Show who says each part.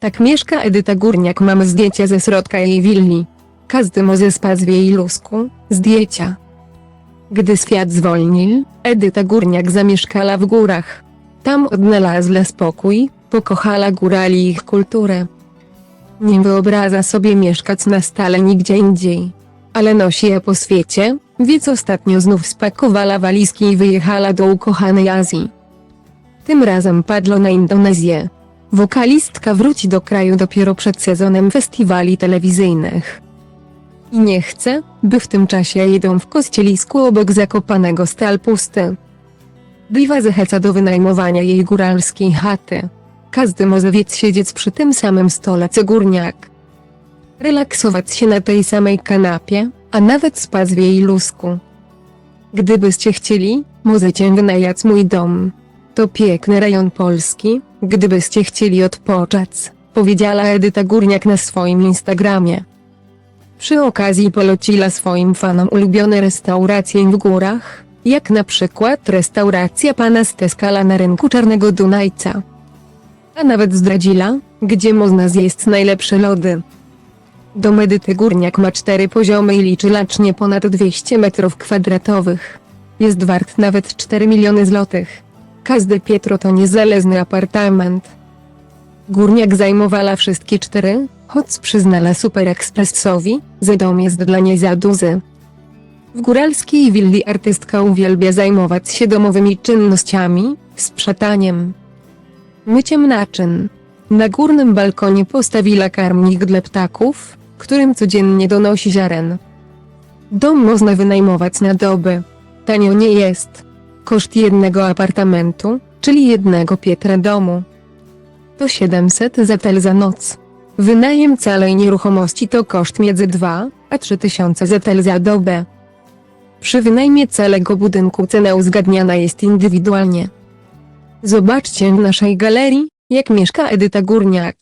Speaker 1: Tak mieszka Edyta Górniak mamy zdjęcia ze środka jej willi. Każdy może spać w jej lusku, zdjęcia. Gdy świat zwolnił, Edyta Górniak zamieszkała w górach. Tam odnalazła spokój, pokochała górali ich kulturę. Nie wyobraża sobie mieszkać na stale nigdzie indziej. Ale nosi je po świecie, więc ostatnio znów spakowała walizki i wyjechała do ukochanej Azji. Tym razem padło na Indonezję. Wokalistka wróci do kraju dopiero przed sezonem festiwali telewizyjnych. I nie chce, by w tym czasie jedą w kościelisku obok zakopanego stal pusty. Diwa zachęca do wynajmowania jej góralskiej chaty. Każdy może więc siedzieć przy tym samym stole co górniak. Relaksować się na tej samej kanapie, a nawet spać w jej lusku. Gdybyście chcieli, możecie wynajać mój dom. To piękny rejon Polski, gdybyście chcieli odpocząć, powiedziała Edyta Górniak na swoim Instagramie. Przy okazji poleciła swoim fanom ulubione restauracje w górach, jak na przykład restauracja pana Steskala na rynku Czarnego Dunajca. A nawet zdradziła, gdzie można zjeść najlepsze lody. Dom Edyty Górniak ma cztery poziomy i liczy lacznie ponad 200 metrów kwadratowych. Jest wart nawet 4 miliony złotych. Każdy piętro to niezależny apartament. Górniak zajmowała wszystkie cztery, choć przyznała Super Expressowi, że dom jest dla niej za duży. W góralskiej willi artystka uwielbia zajmować się domowymi czynnościami, sprzątaniem, myciem naczyń. Na górnym balkonie postawiła karmnik dla ptaków, którym codziennie donosi ziaren. Dom można wynajmować na doby. Tanio nie jest. Koszt jednego apartamentu, czyli jednego pietra domu, to 700 zetel za noc. Wynajem całej nieruchomości to koszt między 2 a 3000 zetel za dobę. Przy wynajmie całego budynku cena uzgadniana jest indywidualnie. Zobaczcie w naszej galerii, jak mieszka Edyta Górniak.